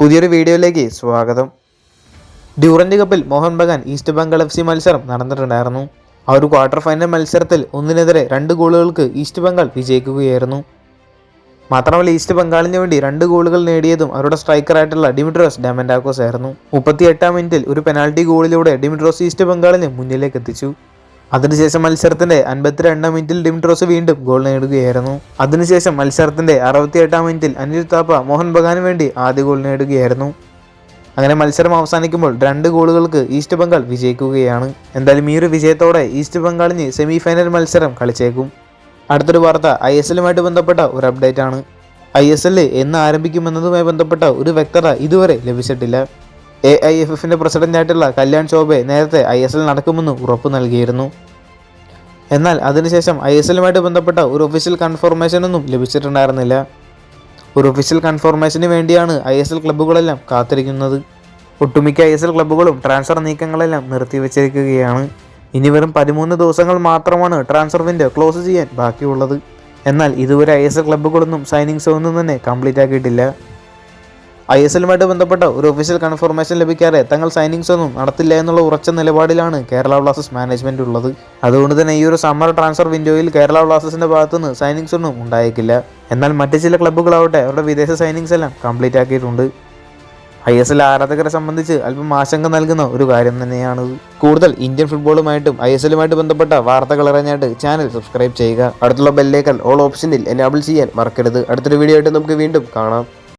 പുതിയൊരു വീഡിയോയിലേക്ക് സ്വാഗതം. ഡ്യൂറന്റ് കപ്പിൽ Mohun Bagan east Bengal F C മത്സരം നടന്നിട്ടുണ്ടായിരുന്നു. ആ ഒരു ക്വാർട്ടർ ഫൈനൽ മത്സരത്തിൽ ഒന്നിനെതിരെ രണ്ട് ഗോളുകൾക്ക് ഈസ്റ്റ് ബംഗാൾ വിജയിക്കുകയായിരുന്നു. മാത്രമല്ല ഈസ്റ്റ് ബംഗാളിന് വേണ്ടി രണ്ട് ഗോളുകൾ നേടിയതും അവരുടെ സ്ട്രൈക്കറായിട്ടുള്ള ഡിമിട്രോസ് ഡാമൻഡാക്കോസ് ആയിരുന്നു. മുപ്പത്തി എട്ടാം മിനിറ്റിൽ ഒരു പെനാൽറ്റി ഗോളിലൂടെ ഡിമിട്രോസ് ഈസ്റ്റ് ബംഗാളിന് മുന്നിലേക്ക് എത്തിച്ചു. അതിനുശേഷം മത്സരത്തിന്റെ അൻപത്തിരണ്ടാം മിനിറ്റിൽ ഡിംട്രോസ് വീണ്ടും ഗോൾ നേടുകയായിരുന്നു. അതിനുശേഷം മത്സരത്തിന്റെ അറുപത്തിയെട്ടാം മിനിറ്റിൽ അനിൽ താപ്പ മോഹൻ ബഗാന് വേണ്ടി ആദ്യ ഗോൾ നേടുകയായിരുന്നു. അങ്ങനെ മത്സരം അവസാനിക്കുമ്പോൾ രണ്ട് ഗോളുകൾക്ക് ഈസ്റ്റ് ബംഗാൾ വിജയിക്കുകയാണ്. എന്തായാലും ഈ ഒരു വിജയത്തോടെ ഈസ്റ്റ് ബംഗാളിന് സെമി ഫൈനൽ മത്സരം കളിച്ചേക്കും. അടുത്തൊരു വാർത്ത ഐ എസ് എല്ലുമായിട്ട് ബന്ധപ്പെട്ട ഒരു അപ്ഡേറ്റ് ആണ് ഐ എസ് എൽ എന്ന് ആരംഭിക്കുമെന്നതുമായി ബന്ധപ്പെട്ട ഒരു വ്യക്തത ഇതുവരെ ലഭിച്ചിട്ടില്ല. എ ഐ എഫ് എഫിന്റെ പ്രസിഡന്റായിട്ടുള്ള കല്യാൺ ചോബെ നേരത്തെ ഐ എസ് എൽ നടക്കുമെന്ന് ഉറപ്പ് നൽകിയിരുന്നു. എന്നാൽ അതിനുശേഷം ഐ എസ് എല്ലുമായിട്ട് ബന്ധപ്പെട്ട ഒരു ഒഫീഷ്യൽ കൺഫർമേഷനൊന്നും ലഭിച്ചിട്ടുണ്ടായിരുന്നില്ല. ഒരു ഒഫീഷ്യൽ കൺഫർമേഷന് വേണ്ടിയാണ് ഐ എസ് എൽ ക്ലബ്ബുകളെല്ലാം കാത്തിരിക്കുന്നത്. ഒട്ടുമിക്ക ഐ എസ് എൽ ക്ലബ്ബുകളും ട്രാൻസ്ഫർ നീക്കങ്ങളെല്ലാം നിർത്തിവെച്ചിരിക്കുകയാണ്. ഇനി വെറും പതിമൂന്ന് ദിവസങ്ങൾ മാത്രമാണ് ട്രാൻസ്ഫർ വിൻഡോ ക്ലോസ് ചെയ്യാൻ ബാക്കിയുള്ളത്. എന്നാൽ ഇതുവരെ ഐ എസ് എൽ ക്ലബ്ബുകളൊന്നും സൈനിങ്സ് ഒന്നും തന്നെ കംപ്ലീറ്റ് ആക്കിയിട്ടില്ല. ഐ എസ് എല്ലുമായിട്ട് ബന്ധപ്പെട്ട ഒരു ഒഫീഷ്യൽ കൺഫർമേഷൻ ലഭിക്കാതെ തങ്ങൾ സൈനിങ്സ് ഒന്നും നടത്തില്ല എന്നുള്ള ഉറച്ച നിലപാടിലാണ് കേരള ബ്ലാസ്റ്റേഴ്സ് മാനേജ്മെന്റ് ഉള്ളത്. അതുകൊണ്ട് തന്നെ ഈ ഒരു സമ്മർ ട്രാൻസ്ഫർ വിൻഡോയിൽ കേരള ബ്ലാസ്റ്റേഴ്സിന്റെ ഭാഗത്തുനിന്ന് സൈനിങ്സ് ഒന്നും ഉണ്ടായേക്കില്ല. എന്നാൽ മറ്റു ചില ക്ലബ്ബുകളാവട്ടെ അവരുടെ വിദേശ സൈനിങ്സ് എല്ലാം കംപ്ലീറ്റ് ആക്കിയിട്ടുണ്ട്. ഐ എസ് എൽ ആരാധകരെ സംബന്ധിച്ച് അല്പം ആശങ്ക നൽകുന്ന ഒരു കാര്യം തന്നെയാണ് കൂടുതൽ ഇന്ത്യൻ ഫുട്ബോളുമായിട്ടും ഐ എസ് എല്ലുമായിട്ട് ബന്ധപ്പെട്ട വാർത്തകൾ അറിഞ്ഞായിട്ട് ചാനൽ സബ്സ്ക്രൈബ് ചെയ്യുക. അടുത്തുള്ള ബെല്ലേക്കൽ ഓൾ ഓപ്ഷനിൽ എനാബിൾ ചെയ്യാൻ മറക്കരുത്. അടുത്തൊരു വീഡിയോ ആയിട്ട് നമുക്ക് വീണ്ടും കാണാം.